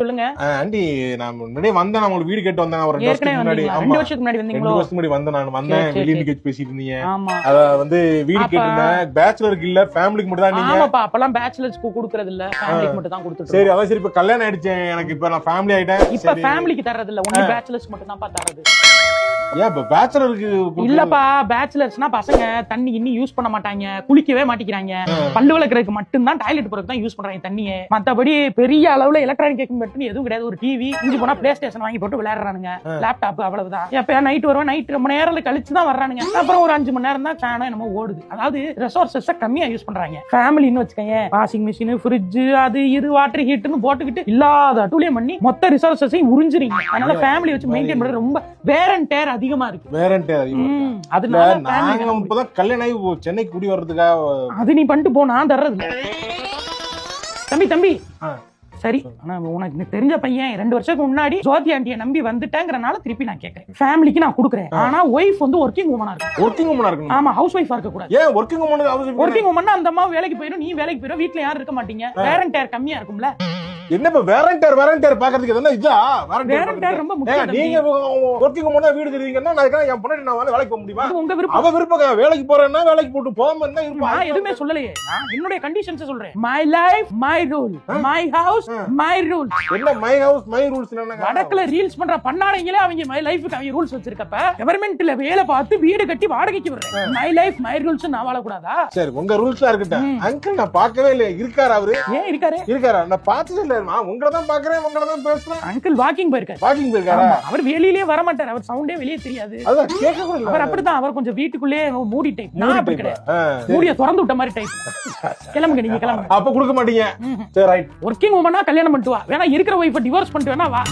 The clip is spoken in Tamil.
சொல்லுங்க. ஆண்டி நான் முன்னாடியே வந்தேன். நான் உங்களுக்கு வீடு கேட்டு வந்தேன். ஒரு முன்னாடி. ரெண்டு வருஷத்துக்கு முன்னாடி வந்தீங்களோ? ரெண்டு வருஷத்துக்கு முன்னாடி வந்தேன் நான். வந்தேன். வெளியே சரி. நிக்க பேசிட்டு இருந்தீங்க. ஆமா. அத வந்து வீடு கேட்டிருந்தேன். பேச்சுலருக்கு இல்ல ஃபேமிலிக்கு மட்டும் தான் நீங்க. ஆமாப்பா அப்பெல்லாம் பேச்சுலர்ஸ்க்கு கொடுக்கறது இல்ல. ஃபேமிலிக்கு மட்டும் தான் கொடுத்துட்டு சரி அதான் சரி இப்ப கல்யாணம் ஆயிடுச்சு. எனக்கு இப்ப நான் ஃபேமிலி ஆயிட்டேன். இப்ப. ஃபேமிலிக்கு தர்றது இல்ல ஒன்லி பேச்சுலர்ஸ் மட்டும் ஏன் இப்ப பேச்சுலருக்கு இல்லப்பா பேச்சுலர்ஸ்னா பசங்க தண்ணி இன்னி யூஸ் பண்ண மாட்டாங்க. குளிக்கவே மாட்டிக்கிறாங்க. பல்லு விளக்குறதுக்கு மட்டும் தான் டாய்லெட் போறதுக்கு தான் யூஸ் பண்றாங்க தண்ணியை. மத்தபடி பெரிய அளவுல எலக்ட்ரானிக் எக்யூப்மெண்ட் எதுவும் கிடையாது. ஒரு டிவி இஞ்சி போனா பிளே ஸ்டேஷன் வாங்கி போட்டு விளையாடுறானுங்க. லேப்டாப் அவ்வளவுதான். எப்ப நைட் வருவேன் நைட் ரொம்ப நேரம் கழிச்சு தான் வர்றானுங்க. அப்புறம் ஒரு அஞ்சு மணி நேரம் தான் ஃபேனும் என்னமோ ஓடுது. அதாவது ரிசோர்சஸ் கம்மியா யூஸ் பண்றாங்க. ஃபேமிலின்னு வச்சுக்கோங்க வாஷிங் மிஷின் ஃப்ரிட்ஜ் அது இது வாட்டர் ஹீட்னு போட்டுக்கிட்டு இல்லாத அட்டூழியம் பண்ணி மொத்த ரிசோர்சஸையும் உறிஞ்சிரீங்க அதனால ஃபேமிலி வச்சு மெயின்டைன் பண்றது ரொம்ப வேர் அண்ட் டேர் அதிகமா. அதிகமா இருக்கா? ம், இல்ல அதனால family நாங்க இப்பதான் கல்யாணம் ஆகி சென்னைக்கு குடி வர்றதுக்காக அது நீ பண்ணிட்டு போ நான் தர்றது. தம்பி தம்பி. சரி ஆனா உனக்கு தெரிஞ்ச பையன் ரெண்டு வருஷத்துக்கு முன்னாடி ஜோதி ஆண்டியை நம்பி வந்துட்டேங்கிறனால திருப்பி நான் கேட்கறேன் ஃபேமிலிக்கு நான் கொடுக்குறேன். ஆனா ஒய்ஃப் வந்து ஒர்க்கிங் உமனா இருக்கு ஒர்க்கிங் உமனா இருக்கணும். ஆமா ஹவுஸ் ஒய்ஃபா இருக்க கூடாது ஏன் ஒர்க்கிங் அவசியம் ஒர்க்கிங் உமன்னா அந்த அம்மா வேலைக்கு போயிடும் நீ வேலைக்கு போயிடும் வீட்ல யாரும் இருக்க மாட்டீங்க. வேரண்ட் டேர் கம்மியா இருக்கும்ல. என்ன வேரண்டர் வேரண்டர் பாக்குறதுக்கு எதுனா இதா? வேரண்ட் வேரண்டர் டேர் ரொம்ப முக்கியம் நீங்க. ஒர்க்கிங் உமனா வீடு தெரியுங்கன்னா நான் என் பொண்ணு நான் வேலைக்கு போக முடியுமா? உங்க விருப்பம். அவ விருப்பம் வேலைக்கு போறேன்னா வேலைக்கு போட்டு போகாம இருந்தா நான் எதுவுமே சொல்லலையே. என்னுடைய கண்டிஷன்ஸ் சொல்றேன். My life my rule my house my rule என்ன மை ஹவுஸ் மை ரூல்ஸ் என்னங்க? வடக்குல ரீல்ஸ் பண்ற பண்ணாடைங்களே அவங்க மை லைஃப்க்கு அவங்க ரூல்ஸ் வச்சிருக்கப்ப கவர்மெண்ட்ல வேலை பார்த்து வீடு கட்டி வாடகைக்கு விடுறேன். மை லைஃப் மை ரூல்ஸ் நான் வாழக்கூடாதா? சரி உங்க ரூல்ஸ்லாம் இருக்கட்டும். அங்கிள் நான் பார்க்கவே இல்லையே. இருக்காரு அவரு? ஏன் இருக்காரு? இருக்காரா? நான் பார்த்ததே இல்ல. நான் உங்களை தான் பாக்குறேன் உங்களை தான் பேசுறேன். அங்கிள் வாக்கிங் போயிருக்காரு. வாக்கிங் போயிருக்காரா? ஆமா, அவர் வெளியிலேயே வர மாட்டார் அவர் சவுண்டே வெளியே தெரியாது. அதான் கேட்க கூட அவர் அப்படிதான் அவர் கொஞ்சம் வீட்டுக்குள்ளே மூடி டைப் நான் அப்படி. கிடையாது. ஆ. மூடிய திறந்து விட்ட மாதிரி டைப் கிளம்புங்க நீங்க கிளம்புங்க. அப்ப கொடுக்க மாட்டீங்க. சரி ரைட் ஒர்க்கிங் உமனா கல்யாணம் பண்ணிட்டு வா. வேணா இருக்கிற ஒய்ஃபை டிவோர்ஸ் பண்ணிட்டு வேணா வா.